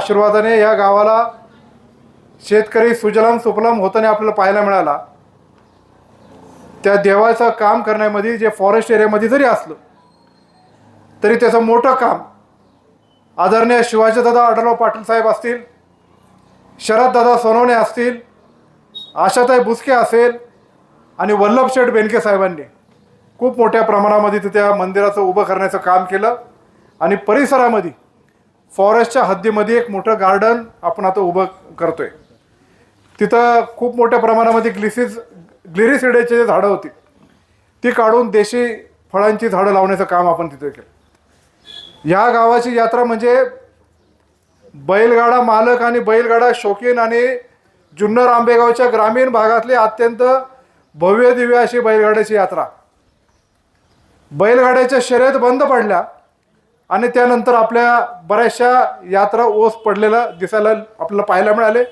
आशीर्वादाने या गावाला शेतकरी सुजलाम सुफलाम होताना आपल्याला पाहायला मिळाला. त्या देवाचं काम करण्यामध्ये जे फॉरेस्ट एरियामध्ये जरी असलं तरी त्याचं मोठं काम आदरणीय शिवाजीदादा आढळराव पाटील साहेब असतील शरददादा सोनवणे असतील आशाताई बुसके असेल आणि वल्लभ शेठ बेनके साहेबांनी खूप मोठ्या प्रमाणामध्ये तिथे त्या मंदिराचं उभं करण्याचं काम केलं आणि परिसरामध्ये फॉरेस्टच्या हद्दीमध्ये एक मोठं गार्डन आपण आता उभं करतोय. तिथं खूप मोठ्या प्रमाणामध्ये ग्लिसिस ग्लिरिसिडेचे जे झाडं होती ती काढून देशी फळांची झाडं लावण्याचं काम आपण तिथे केलं. या गावाची यात्रा म्हणजे बैलगाडा मालक आणि बैलगाडा शौकीन आणि जुन्नर आंबेगावच्या ग्रामीण भागातली अत्यंत भव्य दिव्य अशी बैलगाड्याची यात्रा. बैलगाड्याच्या शर्यत बंद पडल्या आणि त्यानंतर आपल्या बऱ्याचशा यात्रा ओस पडलेला दिसायला आपल्याला पाहायला मिळाले.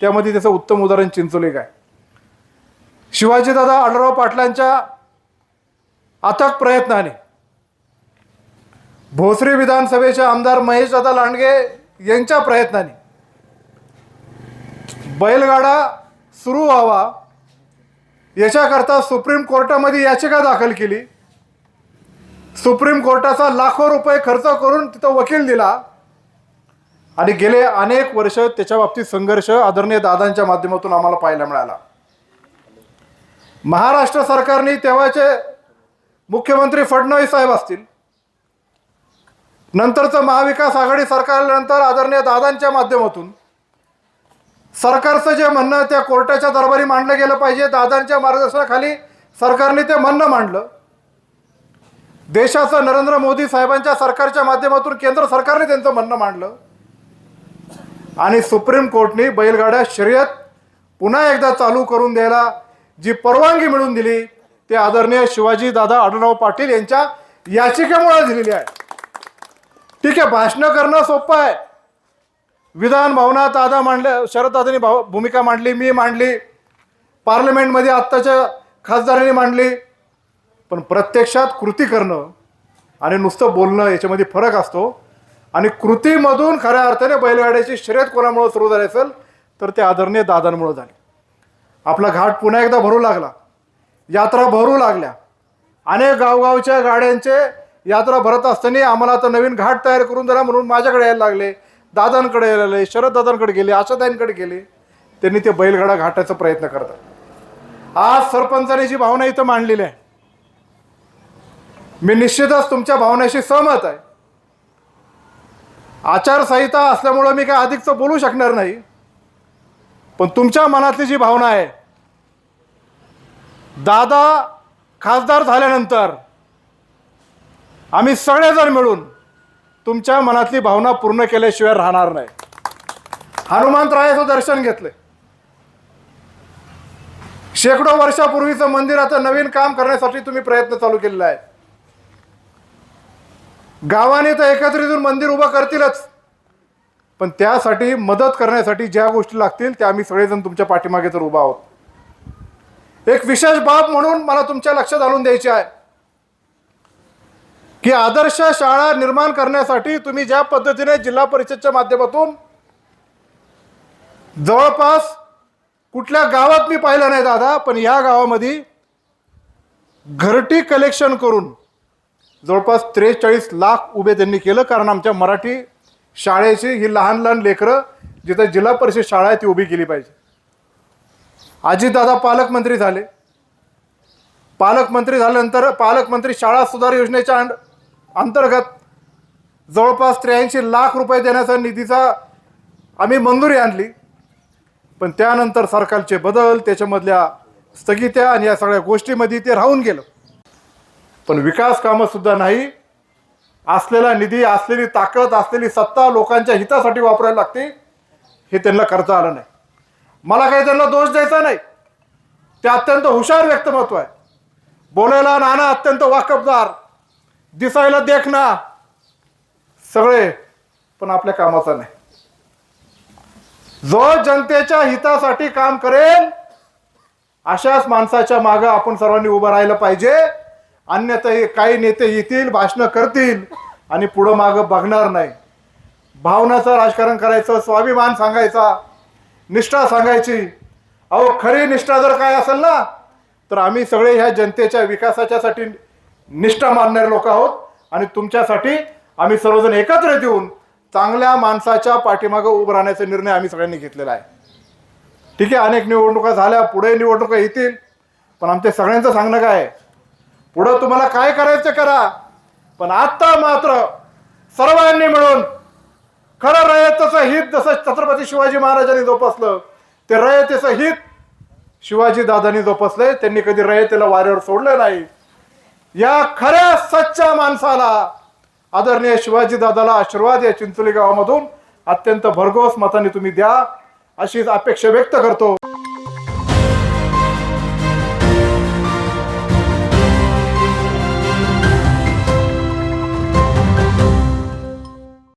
त्यामध्ये त्याचं उत्तम उदाहरण चिंचोली आहे. शिवाजीदादा आढळराव पाटलांच्या अथक प्रयत्नाने भोसरी विधानसभेचे आमदार महेशदादा लांडगे यांच्या प्रयत्नाने बैलगाडा सुरू व्हावा याच्याकरता सुप्रीम कोर्टामध्ये याचिका दाखल केली. सुप्रीम कोर्टाचा लाखो रुपये खर्च करून तिथं वकील दिला. आणि गेले अनेक वर्ष त्याच्या बाबतीत संघर्ष आदरणीय दादांच्या माध्यमातून आम्हाला पाहायला मिळाला. महाराष्ट्र सरकारने तेव्हाचे मुख्यमंत्री फडणवीस साहेब असतील. नंतरचं महाविकास आघाडी सरकारनंतर आदरणीय दादांच्या माध्यमातून सरकारचं जे म्हणणं त्या कोर्टाच्या दरबारी मांडलं गेलं पाहिजे. दादांच्या मार्गदर्शनाखाली सरकारने ते म्हणणं मांडलं. देशाचं नरेंद्र मोदी साहेबांच्या सरकारच्या माध्यमातून केंद्र सरकारने त्यांचं म्हणणं मांडलं. आणि सुप्रीम कोर्टने बैलगाड्या शर्यत पुन्हा एकदा चालू करून द्यायला जी परवानगी मिळवून दिली ते आदरणीय शिवाजी दादा आढळराव पाटील यांच्या याचिकेमुळे दिलेली आहे. ठीक आहे भाषणं करणं सोपं आहे. विधान भवनात दादा मांडले शरददादांनी भाव भूमिका मांडली मी मांडली. पार्लमेंटमध्ये आत्ताच्या खासदारांनी मांडली. पण प्रत्यक्षात कृती करणं आणि नुसतं बोलणं याच्यामध्ये फरक असतो. आणि कृतीमधून खऱ्या अर्थाने बैलगाड्याची शर्यत कोणामुळं सुरू झाली असेल तर ते आदरणीय दादांमुळं झाली. आपला घाट पुन्हा एकदा भरू लागला. यात्रा भरू लागल्या. अनेक गावगावच्या गाड्यांचे यात्रा भरत असताना आम्हाला आता नवीन घाट तयार करून दिला म्हणून माझ्याकडे यायला लागले दादांकडे यायला लागले शरद दादांकडे गेले आशाताईंकडे गेले. त्यांनी ते बैलगाडा घाटायचा प्रयत्न करतात. आज सरपंचाने जी भावना इथं मांडलेली आहे मी निश्चितच तुमच्या भावनेशी सहमत आहे. आचारसंहिता असल्यामुळं मी काय अधिकचं बोलू शकणार नाही. पण तुमच्या मनातली जी भावना आहे दादा खासदार झाल्यानंतर आम्ही सगळेजण मिळून तुमच्या मनातली भावना पूर्ण केल्याशिवाय राहणार नाही. हनुमंतरायाचं दर्शन घेतलंय. शेकडो वर्षापूर्वीचं मंदिर आता नवीन काम करण्यासाठी तुम्ही प्रयत्न चालू केलेला आहे. गावाने तर एकत्रित येऊन मंदिर उभं करतीलच. पण त्यासाठी मदत करण्यासाठी ज्या गोष्टी लागतील त्या आम्ही सगळेजण तुमच्या पाठीमागे तर उभा आहोत. एक विशेष बाब म्हणून मला तुमच्या लक्षात आणून द्यायची आहे. की आदर्श शाळा निर्माण करण्यासाठी तुम्ही ज्या पद्धतीने जिल्हा परिषदच्या माध्यमातून जवळपास कुठल्या गावात मी पाहिलं नाही दादा पण या गावामध्ये घरटी कलेक्शन करून जवळपास त्रेचाळीस लाख उभे त्यांनी केलं कारण आमच्या मराठी शाळेची ही लहान लहान लेकरं जिथं जिल्हा परिषद शाळा आहे ती उभी केली पाहिजे. अजितदादा पालकमंत्री झाले. पालकमंत्री झाल्यानंतर पालकमंत्री शाळा सुधार योजनेच्या अंड अंतर्गत जवळपास त्र्याऐंशी लाख रुपये देण्याचा निधीचा आम्ही मंजुरी आणली. पण त्यानंतर सरकारचे बदल त्याच्यामधल्या स्थगित्या आणि या सगळ्या गोष्टीमध्ये ते राहून गेलं. पण विकास कामं सुद्धा नाही. असलेला निधी असलेली ताकद असलेली सत्ता लोकांच्या हितासाठी वापरायला लागते हे त्यांना करता आलं नाही. मला काही त्यांना दोष द्यायचा नाही. ते अत्यंत हुशार व्यक्तिमत्व आहे. बोलायला नाना अत्यंत वाकबदार दिसायला देखना सगळे पण आपल्या कामाचा नाही. जो जनतेच्या हितासाठी काम करेल अशाच माणसाच्या मागं आपण सर्वांनी उभं राहिलं पाहिजे. अन्यथा हे काही नेते येतील भाषणं करतील आणि पुढं मागं बघणार नाही. भावनाचं राजकारण करायचं स्वाभिमान सांगायचा निष्ठा सांगायची. अहो खरी निष्ठा जर काय असेल ना तर आम्ही सगळे ह्या जनतेच्या विकासाच्यासाठी निष्ठा मानणारे लोक आहोत आणि तुमच्यासाठी आम्ही सर्वजण एकत्र येऊन चांगल्या माणसाच्या पाठीमागं उभं राहण्याचा निर्णय आम्ही सगळ्यांनी घेतलेला आहे. ठीक आहे अनेक निवडणुका झाल्या पुढे निवडणुका येतील पण आमच्या सगळ्यांचं सांगणं काय आहे? पुढं तुम्हाला काय करायचं करा. पण आत्ता मात्र सर्वांनी मिळून खरं रयतेचं हित जसं छत्रपती शिवाजी महाराजांनी जोपासलं ते रयतेचं हित शिवाजी दादांनी जोपासलंय. त्यांनी कधी रयतेला वाऱ्यावर सोडलं नाही. या खऱ्या सच्च्या माणसाला आदरणीय शिवाजी दादाला आशीर्वाद या चिंचोली गावामधून अत्यंत भरघोस मताने तुम्ही द्या अशीच अपेक्षा व्यक्त करतो.